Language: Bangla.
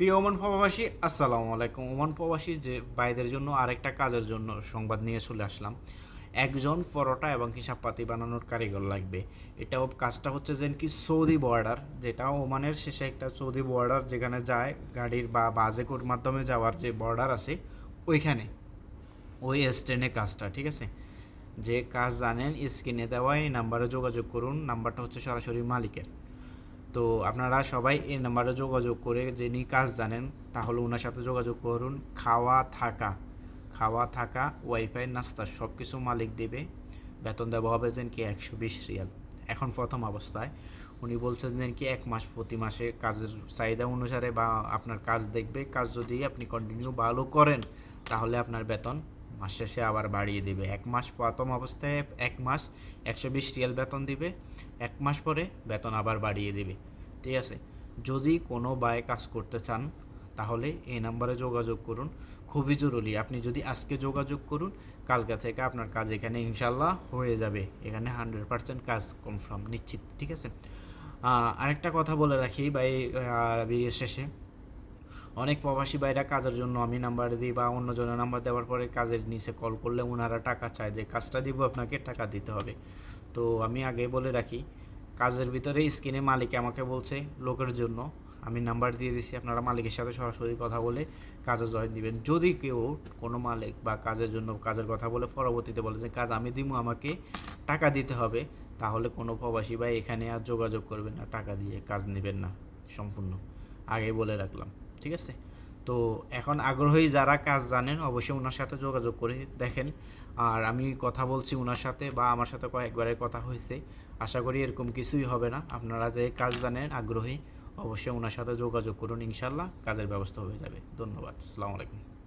প্রিয় ওমান প্রবাসী, আসসালামু আলাইকুম। ওমান প্রবাসী যে ভাইদের জন্য আরেকটা কাজের জন্য সংবাদ নিয়ে চলে আসলাম। একজন পরোটা এবং হিসাবপাতি বানানোর কারিগর লাগবে। এটাও কাজটা হচ্ছে যে কি সৌদি বর্ডার যেটা ওমানের শেষে একটা সৌদি বর্ডার যেখানে যায়, গাড়ির বা বাজেকুর মাধ্যমে যাওয়ার যে বর্ডার আছে, ওইখানে। ওই স্ট্যান্ডে কাজটা, ঠিক আছে? যে কাজ জানেন, স্ক্রিনে দেওয়া এই নাম্বারে যোগাযোগ করুন। নাম্বারটা হচ্ছে সরাসরি মালিকের। তো আপনারা সবাই এই নাম্বারে যোগাযোগ করে যিনি কাজ জানেন, তাহলে ওনার সাথে যোগাযোগ করুন। খাওয়া, থাকা। খাওয়া, থাকা ওয়াইফাই নাস্তা সব কিছু মালিক দেবে। বেতন দেওয়া হবে যেন কি একশো বিশ রিয়াল। এখন প্রথম অবস্থায় উনি বলছেন যেন কি এক মাস প্রতি মাসে কাজের চাহিদা অনুসারে বা আপনার কাজ দেখবে। কাজ যদি আপনি কন্টিনিউ ভালো করেন, তাহলে আপনার বেতন মাস শেষে আবার বাড়িয়ে দিবে। এক মাস প্রথম অবস্থায় এক মাস একশো বিশ রিয়াল বেতন দিবে, এক মাস পরে বেতন আবার বাড়িয়ে দিবে। ঠিক আছে? যদি কোনো বায়ে কাজ করতে চান, তাহলে এই নাম্বারে যোগাযোগ করুন। খুবই জরুরি। আপনি যদি আজকে যোগাযোগ করুন, কালকা থেকে আপনার কাজ এখানে ইনশাল্লাহ হয়ে যাবে। এখানে হান্ড্রেড পার্সেন্ট কাজ কনফার্ম, নিশ্চিত। ঠিক আছে? আরেকটা কথা বলে রাখি ভাই ভিডিও শেষে। অনেক প্রবাসী ভাইরা কাজের জন্য আমি নাম্বার দিই বা অন্যজনের নাম্বার দেওয়ার পরে কাজের নিচে কল করলে ওনারা টাকা চায় যে কাজটা দিব, আপনাকে টাকা দিতে হবে। তো আমি আগে বলে রাখি, কাজের ভিতরে স্ক্রিনে মালিক আমাকে বলছে, লোকের জন্য আমি নাম্বার দিয়ে দিছি, আপনারা মালিকের সাথে সরাসরি কথা বলে কাজে জয়েন দিবেন। যদি কেউ কোনো মালিক বা কাজের জন্য কাজের কথা বলে পরবর্তীতে বলে যে, কাজ আমি দিব, আমাকে টাকা দিতে হবে, তাহলে কোনো প্রবাসী ভাই এখানে আর যোগাযোগ করবেন না, টাকা দিয়ে কাজ নেবেন না, সম্পূর্ণ। আগে বলে রাখলাম। ঠিক আছে? তো এখন আগ্রহী যারা কাজ জানেন, অবশ্যই ওনার সাথে যোগাযোগ করে দেখেন। আর আমি কথা বলছি ওনার সাথে বা আমার সাথে কয়েকবারের কথা হয়েছে। আশা করি এরকম কিছুই হবে না। আপনারা যে কাজ জানেন, আগ্রহী, অবশ্যই ওনার সাথে যোগাযোগ করুন। ইনশাল্লাহ কাজের ব্যবস্থা হয়ে যাবে। ধন্যবাদ। আসসালামু আলাইকুম।